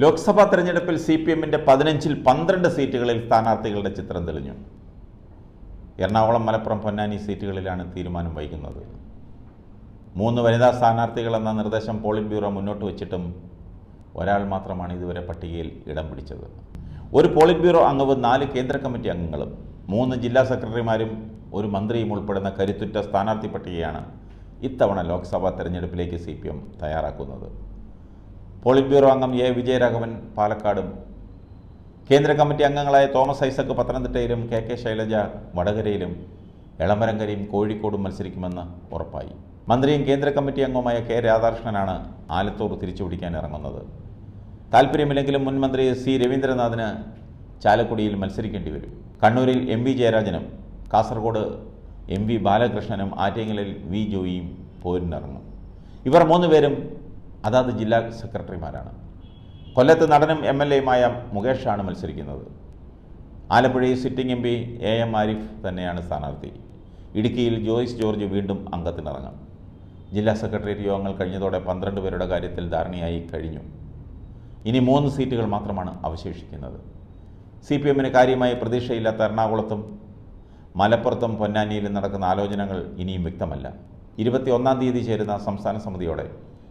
ലോക്സഭാ തെരഞ്ഞെടുപ്പിൽ C P എമ്മിന്റെ പതിനഞ്ചിൽ പന്ത്രണ്ട് സീറ്റുകളിൽ സ്ഥാനാർത്ഥികളുടെ ചിത്രം തെളിഞ്ഞു. എറണാകുളം മലപ്പുറം പൊന്നാനി സീറ്റുകളിലാണ് തീരുമാനം വൈകുന്നത്. മൂന്ന് വനിതാ സ്ഥാനാർത്ഥികൾ എന്ന നിർദ്ദേശം പോളിറ്റ് ബ്യൂറോ മുന്നോട്ട് വച്ചിട്ടും ഒരാൾ മാത്രമാണ് ഇതുവരെ പട്ടികയിൽ ഇടം പിടിച്ചത്. ഒരു പോളിറ്റ് ബ്യൂറോ അംഗവും നാല് കേന്ദ്ര കമ്മിറ്റി അംഗങ്ങളും മൂന്ന് ജില്ലാ സെക്രട്ടറിമാരും ഒരു മന്ത്രിയും ഉൾപ്പെടുന്ന കരുത്തുറ്റ സ്ഥാനാർത്ഥി പട്ടികയാണ് ഇത്തവണ ലോക്സഭാ തെരഞ്ഞെടുപ്പിലേക്ക് സി തയ്യാറാക്കുന്നത്. പോളിറ്റ് ബ്യൂറോ അംഗം എ വിജയരാഘവൻ പാലക്കാടും. കേന്ദ്ര കമ്മിറ്റി അംഗങ്ങളായ തോമസ് ഐസക് പത്തനംതിട്ടയിലും കെ കെ ശൈലജ വടകരയിലും എളമരങ്കരയും കോഴിക്കോടും മത്സരിക്കുമെന്ന് ഉറപ്പായി. മന്ത്രിയും കേന്ദ്ര കമ്മിറ്റി അംഗവുമായ കെ രാധാകൃഷ്ണനാണ് ആലത്തൂർ തിരിച്ചുപിടിക്കാൻ ഇറങ്ങുന്നത്. താല്പര്യമില്ലെങ്കിലും മുൻ മന്ത്രി സി രവീന്ദ്രനാഥിന് ചാലക്കുടിയിൽ മത്സരിക്കേണ്ടി വരും. കണ്ണൂരിൽ എം വി ജയരാജനും കാസർഗോഡ് എം വി ബാലകൃഷ്ണനും ആറ്റിങ്ങലിൽ വി ജോയിയും പോരിനിറങ്ങും. ഇവർ മൂന്നുപേരും അതാത് ജില്ലാ സെക്രട്ടറിമാരാണ്. കൊല്ലത്ത് നടനും എം എൽ എയുമായ മുകേഷാണ് മത്സരിക്കുന്നത്. ആലപ്പുഴയിൽ sitting M P A M Arif തന്നെയാണ് സ്ഥാനാർത്ഥി. ഇടുക്കിയിൽ ജോയിസ് ജോർജ് വീണ്ടും അംഗത്തിനിറങ്ങും. ജില്ലാ സെക്രട്ടേറിയറ്റ് യോഗങ്ങൾ കഴിഞ്ഞതോടെ പന്ത്രണ്ട് പേരുടെ കാര്യത്തിൽ ധാരണയായി കഴിഞ്ഞു. ഇനി മൂന്ന് സീറ്റുകൾ മാത്രമാണ് അവശേഷിക്കുന്നത്. സി പി എമ്മിന് കാര്യമായി പ്രതീക്ഷയില്ലാത്ത എറണാകുളത്തും മലപ്പുറത്തും പൊന്നാനിയിലും നടക്കുന്ന ആലോചനകൾ ഇനിയും വ്യക്തമല്ല. ഇരുപത്തി ഒന്നാം തീയതി ചേരുന്ന സംസ്ഥാന സമിതിയോടെ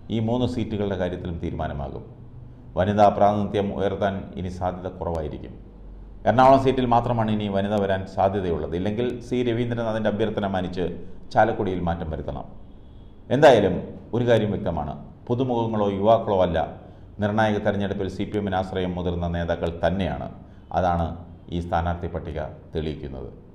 ഈ മൂന്ന് സീറ്റുകളുടെ കാര്യത്തിലും തീരുമാനമാകും. വനിതാ പ്രാതിനിധ്യം ഉയർത്താൻ ഇനി സാധ്യത കുറവായിരിക്കും. എറണാകുളം സീറ്റിൽ മാത്രമാണ് ഇനി വനിത വരാൻ സാധ്യതയുള്ളത്. ഇല്ലെങ്കിൽ സി രവീന്ദ്രനാഥിന്റെ അഭ്യർത്ഥന മാനിച്ച് ചാലക്കുടിയിൽ മാറ്റം വരുത്തണം. എന്തായാലും ഒരു കാര്യം വ്യക്തമാണ്. പുതുമുഖങ്ങളോ യുവാക്കളോ അല്ല നിർണായക തെരഞ്ഞെടുപ്പിൽ സി പി എമ്മിന് ആശ്രയം മുതിർന്ന നേതാക്കൾ തന്നെയാണ്. അതാണ് ഈ സ്ഥാനാർത്ഥി പട്ടിക തെളിയിക്കുന്നത്.